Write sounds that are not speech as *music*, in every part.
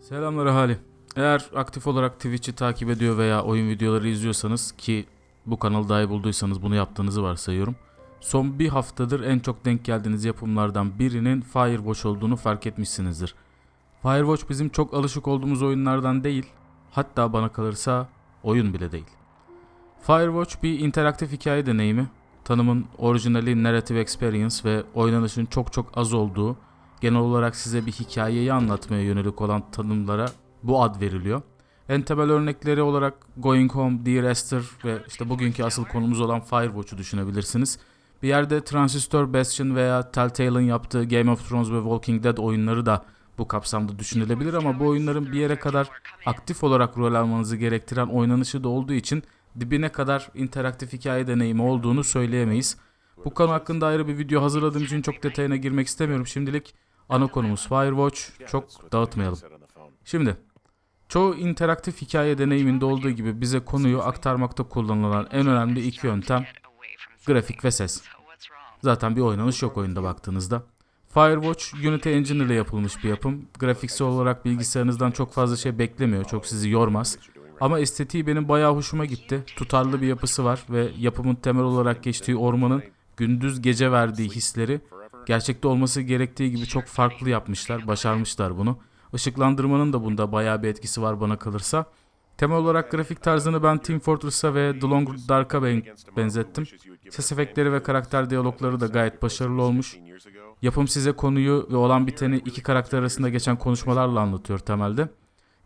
Selamlar ahali. Eğer aktif olarak Twitch'i takip ediyor veya oyun videoları izliyorsanız ki bu kanalı dahi bulduysanız bunu yaptığınızı varsayıyorum. Son bir haftadır en çok denk geldiğiniz yapımlardan birinin Firewatch olduğunu fark etmişsinizdir. Firewatch bizim çok alışık olduğumuz oyunlardan değil, hatta bana kalırsa oyun bile değil. Firewatch bir interaktif hikaye deneyimi. Tanımın orijinali narrative experience ve oynanışın çok çok az olduğu, genel olarak size bir hikayeyi anlatmaya yönelik olan tanımlara bu ad veriliyor. En temel örnekleri olarak Going Home, Dear Esther ve işte bugünkü asıl konumuz olan Firewatch'u düşünebilirsiniz. Bir yerde Transistor, Bastion veya Telltale'ın yaptığı Game of Thrones ve Walking Dead oyunları da bu kapsamda düşünülebilir ama bu oyunların bir yere kadar aktif olarak rol almanızı gerektiren oynanışı da olduğu için dibine kadar interaktif hikaye deneyimi olduğunu söyleyemeyiz. Bu konu hakkında ayrı bir video hazırladığım için çok detayına girmek istemiyorum. Şimdilik ana konumuz Firewatch. Çok dağıtmayalım. Şimdi çoğu interaktif hikaye deneyiminde olduğu gibi bize konuyu aktarmakta kullanılan en önemli iki yöntem grafik ve ses. Zaten bir oynanış yok oyunda baktığınızda. Firewatch Unity Engine ile yapılmış bir yapım. Grafiksel olarak bilgisayarınızdan çok fazla şey beklemiyor. Çok sizi yormaz. Ama estetiği benim bayağı hoşuma gitti. Tutarlı bir yapısı var ve yapımın temel olarak geçtiği ormanın gündüz gece verdiği hisleri gerçekte olması gerektiği gibi çok farklı yapmışlar. Başarmışlar bunu. Işıklandırmanın da bunda bayağı bir etkisi var bana kalırsa. Temel olarak grafik tarzını ben Team Fortress'a ve The Long Dark'a ben- benzettim. Ses efektleri ve karakter diyalogları da gayet başarılı olmuş. Yapım size konuyu ve olan biteni iki karakter arasında geçen konuşmalarla anlatıyor temelde.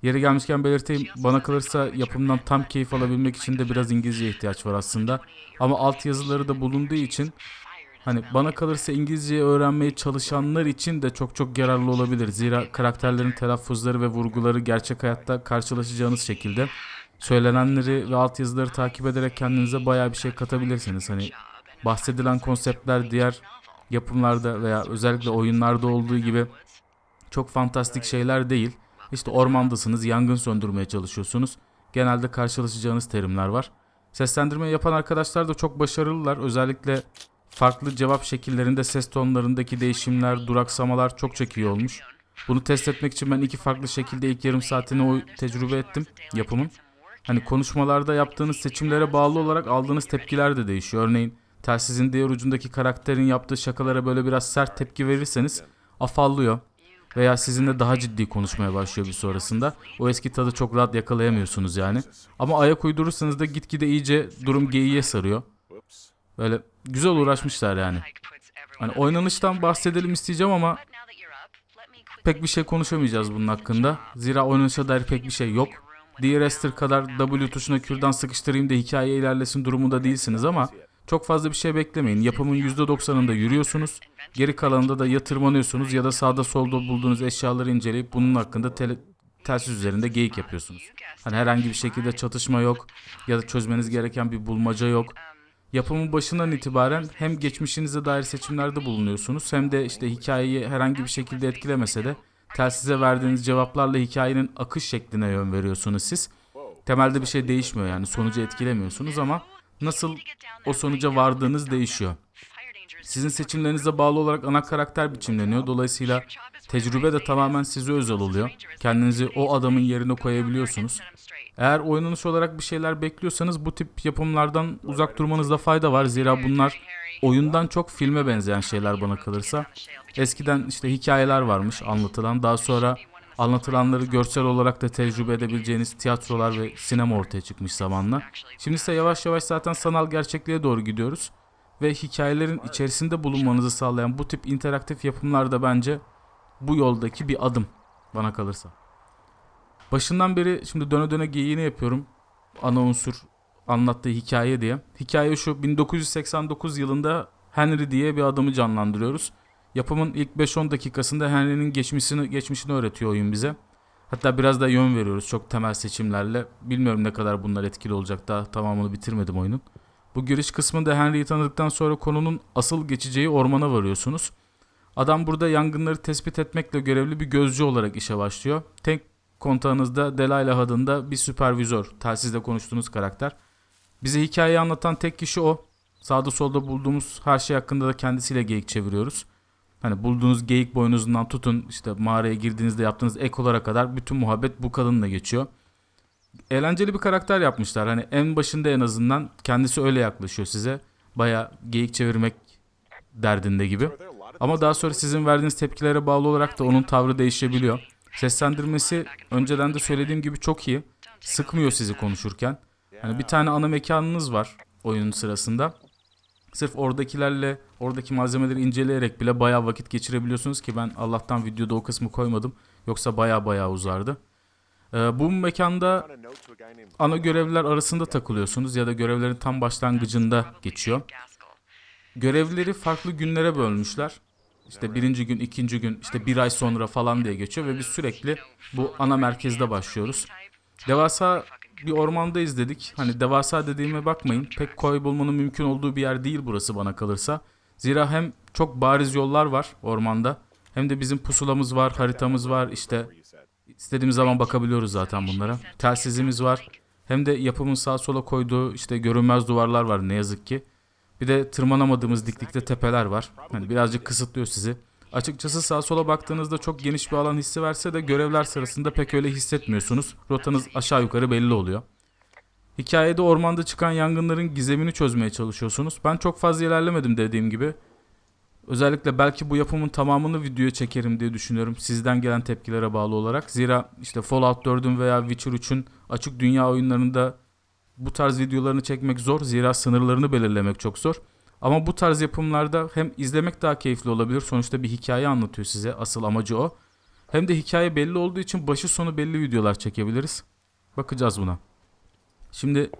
Yeri gelmişken belirteyim bana kalırsa yapımdan tam keyif alabilmek için de biraz İngilizce ihtiyaç var aslında. Ama altyazıları da bulunduğu için hani bana kalırsa İngilizceyi öğrenmeye çalışanlar için de çok çok yararlı olabilir. Zira karakterlerin telaffuzları ve vurguları gerçek hayatta karşılaşacağınız şekilde söylenenleri ve altyazıları takip ederek kendinize bayağı bir şey katabilirsiniz. Hani bahsedilen konseptler diğer yapımlarda veya özellikle oyunlarda olduğu gibi çok fantastik şeyler değil. İşte ormandasınız, yangın söndürmeye çalışıyorsunuz. Genelde karşılaşacağınız terimler var. Seslendirme yapan arkadaşlar da çok başarılılar. Özellikle farklı cevap şekillerinde ses tonlarındaki değişimler, duraksamalar çok çok iyi olmuş. Bunu test etmek için ben iki farklı şekilde ilk yarım saatini o tecrübe ettim yapımın. Hani konuşmalarda yaptığınız seçimlere bağlı olarak aldığınız tepkiler de değişiyor. Örneğin telsizin diğer ucundaki karakterin yaptığı şakalara böyle biraz sert tepki verirseniz afallıyor. Veya sizinle daha ciddi konuşmaya başlıyor bir sonrasında. O eski tadı çok rahat yakalayamıyorsunuz yani. Ama ayak uydurursanız da gitgide iyice durum geyiğe sarıyor. Böyle güzel uğraşmışlar yani. Hani oynanıştan bahsedelim isteyeceğim ama pek bir şey konuşamayacağız bunun hakkında. Zira oynanışa dair pek bir şey yok. Dear Esther kadar W tuşuna kürdan sıkıştırayım da hikaye ilerlesin durumunda değilsiniz ama çok fazla bir şey beklemeyin. Yapımın %90'ında yürüyorsunuz. Geri kalanında da ya tırmanıyorsunuz ya da sağda solda bulduğunuz eşyaları inceleyip bunun hakkında tele, telsiz üzerinde geyik yapıyorsunuz. Hani herhangi bir şekilde çatışma yok ya da çözmeniz gereken bir bulmaca yok. Yapımın başından itibaren hem geçmişinize dair seçimlerde bulunuyorsunuz hem de işte hikayeyi herhangi bir şekilde etkilemese de telsize verdiğiniz cevaplarla hikayenin akış şekline yön veriyorsunuz siz. Temelde bir şey değişmiyor yani sonucu etkilemiyorsunuz ama nasıl o sonuca vardığınız değişiyor. Sizin seçimlerinize bağlı olarak ana karakter biçimleniyor. Dolayısıyla tecrübe de tamamen size özel oluyor. Kendinizi o adamın yerine koyabiliyorsunuz. Eğer oynanış olarak bir şeyler bekliyorsanız bu tip yapımlardan uzak durmanızda fayda var. Zira bunlar oyundan çok filme benzeyen şeyler bana kalırsa. Eskiden işte hikayeler varmış anlatılan. Daha sonra anlatılanları görsel olarak da tecrübe edebileceğiniz tiyatrolar ve sinema ortaya çıkmış zamanla. Şimdi ise yavaş yavaş zaten sanal gerçekliğe doğru gidiyoruz. Ve hikayelerin içerisinde bulunmanızı sağlayan bu tip interaktif yapımlar da bence bu yoldaki bir adım bana kalırsa. Başından beri şimdi döne döne geyiğini yapıyorum. Ana unsur anlattığı hikaye diye. Hikaye şu 1989 yılında Henry diye bir adamı canlandırıyoruz. Yapımın ilk 5-10 dakikasında Henry'nin geçmişini geçmişini öğretiyor oyun bize. Hatta biraz da yön veriyoruz çok temel seçimlerle. Bilmiyorum ne kadar bunlar etkili olacak daha tamamını bitirmedim oyunun. Bu giriş kısmında Henry'yi tanıdıktan sonra konunun asıl geçeceği ormana varıyorsunuz. Adam burada yangınları tespit etmekle görevli bir gözcü olarak işe başlıyor. Tek kontağınızda Delilah adında bir süpervizör, telsizle konuştuğunuz karakter. Bize hikayeyi anlatan tek kişi o. Sağda solda bulduğumuz her şey hakkında da kendisiyle geyik çeviriyoruz. Hani bulduğunuz geyik boynuzundan tutun işte mağaraya girdiğinizde yaptığınız ekolara kadar bütün muhabbet bu kadınla geçiyor. Eğlenceli bir karakter yapmışlar. Hani en başında en azından kendisi öyle yaklaşıyor size. Baya geyik çevirmek derdinde gibi. Ama daha sonra sizin verdiğiniz tepkilere bağlı olarak da onun tavrı değişebiliyor. Seslendirmesi önceden de söylediğim gibi çok iyi. Sıkmıyor sizi konuşurken. Hani bir tane ana mekanınız var oyunun sırasında. Sırf oradakilerle, oradaki malzemeleri inceleyerek bile bayağı vakit geçirebiliyorsunuz ki ben Allah'tan videoda o kısmı koymadım. Yoksa bayağı bayağı uzardı. Ee, bu mekanda ana görevliler arasında takılıyorsunuz ya da görevlerin tam başlangıcında geçiyor. Görevleri farklı günlere bölmüşler. İşte birinci gün, ikinci gün, işte bir ay sonra falan diye geçiyor ve biz sürekli bu ana merkezde başlıyoruz. Devasa bir ormanda izledik. Hani devasa dediğime bakmayın. Pek koy bulmanın mümkün olduğu bir yer değil burası bana kalırsa. Zira hem çok bariz yollar var ormanda. Hem de bizim pusulamız var, haritamız var. İşte istediğimiz zaman bakabiliyoruz zaten bunlara. Telsizimiz var. Hem de yapımın sağa sola koyduğu işte görünmez duvarlar var ne yazık ki. Bir de tırmanamadığımız diklikte tepeler var. Hani birazcık kısıtlıyor sizi. Açıkçası sağa sola baktığınızda çok geniş bir alan hissi verse de görevler sırasında pek öyle hissetmiyorsunuz. Rotanız aşağı yukarı belli oluyor. Hikayede ormanda çıkan yangınların gizemini çözmeye çalışıyorsunuz. Ben çok fazla ilerlemedim dediğim gibi. Özellikle belki bu yapımın tamamını videoya çekerim diye düşünüyorum. Sizden gelen tepkilere bağlı olarak. Zira işte Fallout 4'ün veya Witcher 3'ün açık dünya oyunlarında bu tarz videolarını çekmek zor. Zira sınırlarını belirlemek çok zor. Ama bu tarz yapımlarda hem izlemek daha keyifli olabilir. Sonuçta bir hikaye anlatıyor size. Asıl amacı o. Hem de hikaye belli olduğu için başı sonu belli videolar çekebiliriz. Bakacağız buna. Şimdi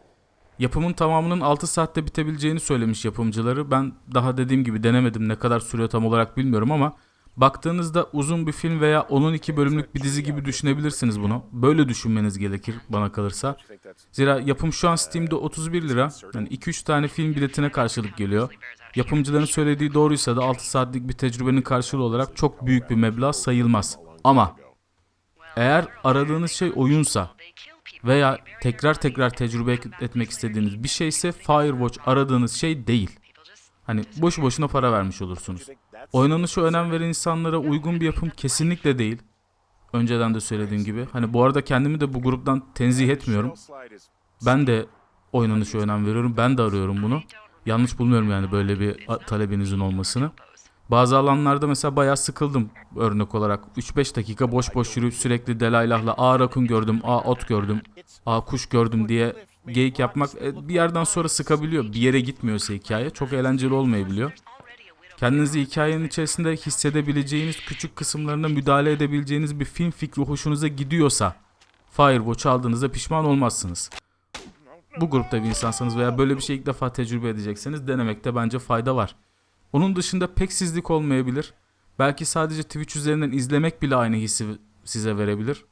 yapımın tamamının 6 saatte bitebileceğini söylemiş yapımcıları. Ben daha dediğim gibi denemedim. Ne kadar sürüyor tam olarak bilmiyorum ama baktığınızda uzun bir film veya onun iki bölümlük bir dizi gibi düşünebilirsiniz bunu. Böyle düşünmeniz gerekir bana kalırsa. Zira yapım şu an Steam'de 31 lira. Yani 2-3 tane film biletine karşılık geliyor. Yapımcıların söylediği doğruysa da 6 saatlik bir tecrübenin karşılığı olarak çok büyük bir meblağ sayılmaz. Ama eğer aradığınız şey oyunsa veya tekrar tekrar tecrübe etmek istediğiniz bir şeyse Firewatch aradığınız şey değil. Hani boşu boşuna para vermiş olursunuz. Oynanışa önem veren insanlara uygun bir yapım kesinlikle değil. Önceden de söylediğim gibi. Hani bu arada kendimi de bu gruptan tenzih etmiyorum. Ben de oynanışa önem veriyorum. Ben de arıyorum bunu. Yanlış bulmuyorum yani böyle bir talebinizin olmasını. Bazı alanlarda mesela bayağı sıkıldım örnek olarak. 3-5 dakika boş boş yürüyüp sürekli delaylahla a rakun gördüm, a ot gördüm, a kuş gördüm diye geyik yapmak e, bir yerden sonra sıkabiliyor. Bir yere gitmiyorsa hikaye çok eğlenceli olmayabiliyor. Kendinizi hikayenin içerisinde hissedebileceğiniz küçük kısımlarına müdahale edebileceğiniz bir film fikri hoşunuza gidiyorsa Firewatch aldığınızda pişman olmazsınız. Bu grupta bir insansanız veya böyle bir şey ilk defa tecrübe edecekseniz denemekte bence fayda var. Onun dışında pek sizlik olmayabilir. Belki sadece Twitch üzerinden izlemek bile aynı hissi size verebilir.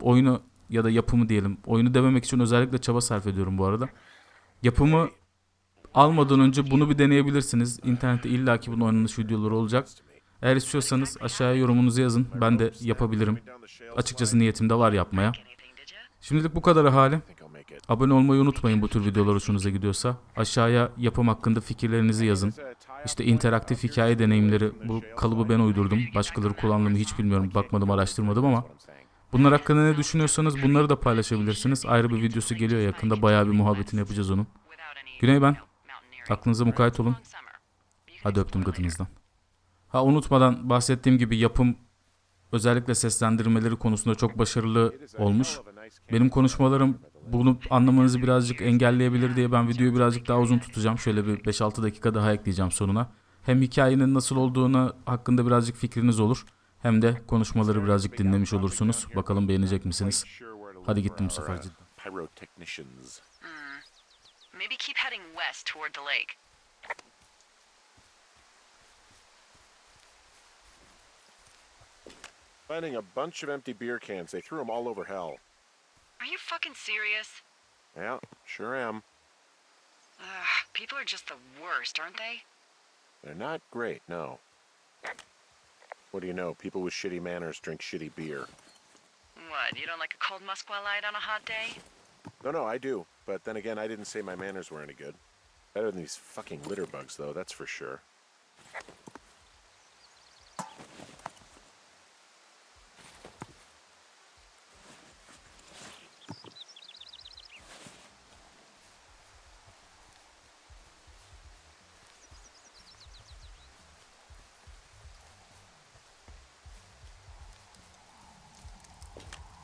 Oyunu ya da yapımı diyelim. Oyunu dememek için özellikle çaba sarf ediyorum bu arada. Yapımı almadan önce bunu bir deneyebilirsiniz. İnternette illaki bunun oynanış videoları olacak. Eğer istiyorsanız aşağıya yorumunuzu yazın. Ben de yapabilirim. Açıkçası niyetim de var yapmaya. Şimdilik bu kadar hali. Abone olmayı unutmayın bu tür videolar hoşunuza gidiyorsa. Aşağıya yapım hakkında fikirlerinizi yazın. İşte interaktif hikaye deneyimleri bu kalıbı ben uydurdum. Başkaları kullandı mı hiç bilmiyorum. Bakmadım araştırmadım ama. Bunlar hakkında ne düşünüyorsanız bunları da paylaşabilirsiniz. Ayrı bir videosu geliyor yakında. Bayağı bir muhabbetini yapacağız onun. Güney ben. Aklınıza mukayyet olun. Hadi öptüm kadınızdan. Ha unutmadan bahsettiğim gibi yapım özellikle seslendirmeleri konusunda çok başarılı olmuş. Benim konuşmalarım bunu anlamanızı birazcık engelleyebilir diye ben videoyu birazcık daha uzun tutacağım. Şöyle bir 5-6 dakika daha ekleyeceğim sonuna. Hem hikayenin nasıl olduğunu hakkında birazcık fikriniz olur. Hem de konuşmaları birazcık dinlemiş olursunuz. Bakalım beğenecek misiniz? Hadi gittim bu sefer cidden. Maybe keep heading west toward the lake. Finding a bunch of empty beer cans. They threw them all over hell. Are you fucking serious? Yeah, sure am. Ugh, people are just the worst, aren't they? They're not great, no. What do you know? People with shitty manners drink shitty beer. What, you don't like a cold light on a hot day? No, no, I do. But then again, I didn't say my manners were any good. Better than these fucking litter bugs, though, that's for sure.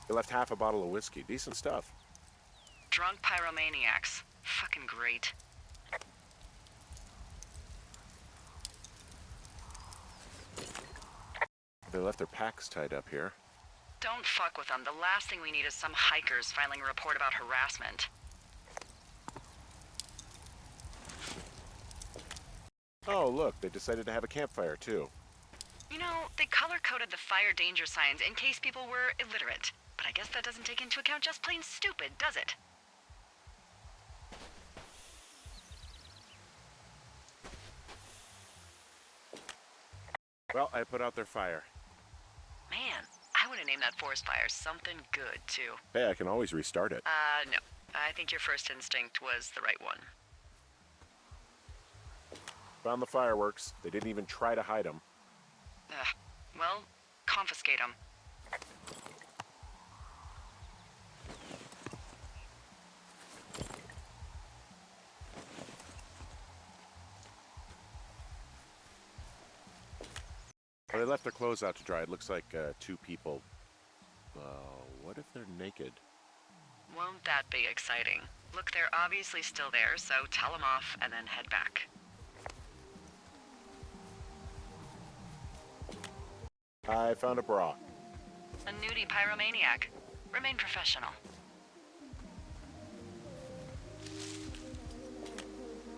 You left half a bottle of whiskey. Decent stuff. Drunk pyromaniacs. Fucking great. They left their packs tied up here. Don't fuck with them. The last thing we need is some hikers filing a report about harassment. Oh, look, they decided to have a campfire, too. You know, they color coded the fire danger signs in case people were illiterate. But I guess that doesn't take into account just plain stupid, does it? Well, I put out their fire. Man, I would have named that forest fire something good, too. Hey, I can always restart it. Uh, no. I think your first instinct was the right one. Found the fireworks. They didn't even try to hide them. Ugh. Well, confiscate them. Well, they left their clothes out to dry. It looks like uh, two people. Well, what if they're naked? Won't that be exciting? Look, they're obviously still there, so tell them off and then head back. I found a bra. A nudie pyromaniac. Remain professional.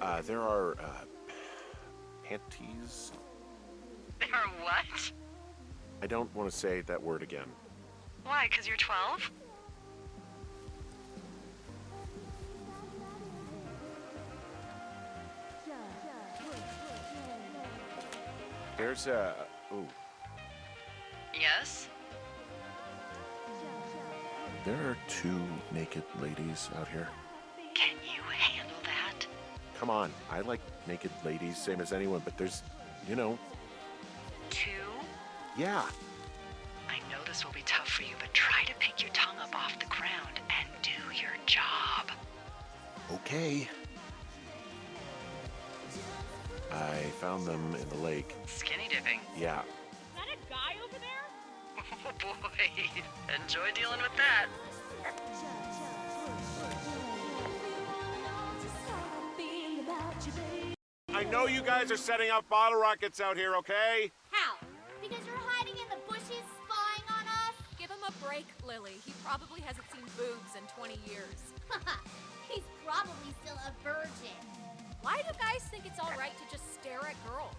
Uh, there are uh, panties. *laughs* They are what? I don't want to say that word again. Why, because you're 12? There's a. Ooh, Yes? there are two naked ladies out here. Can you handle that? Come on, I like naked ladies, same as anyone, but there's, you know? Yeah. I know this will be tough for you, but try to pick your tongue up off the ground and do your job. Okay. I found them in the lake. Skinny dipping. Yeah. Is that a guy over there? Oh *laughs* boy. Enjoy dealing with that. I know you guys are setting up bottle rockets out here, okay? Break, Lily. He probably hasn't seen boobs in 20 years. *laughs* He's probably still a virgin. Why do guys think it's all right to just stare at girls?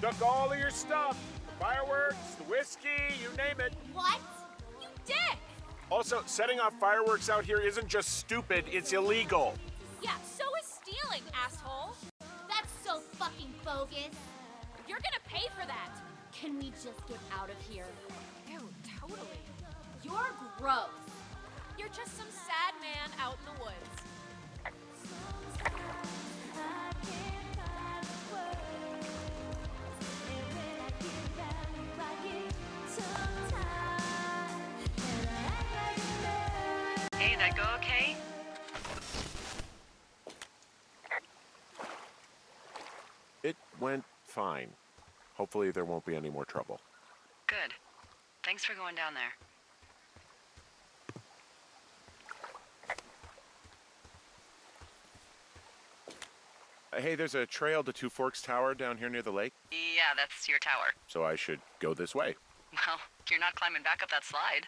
Took all of your stuff. The fireworks, the whiskey, you name it. What? You dick! Also, setting off fireworks out here isn't just stupid, it's illegal. Yeah, so is stealing, asshole. That's so fucking bogus. You're gonna pay for that. Can we just get out of here? Ew, totally. You're gross. You're just some sad man out in the woods. Hey, that go okay? It went fine. Hopefully, there won't be any more trouble. For going down there. Uh, hey, there's a trail to Two Forks Tower down here near the lake, Yeah, that's your tower. so I should go this way. Well, you're not climbing back up that slide.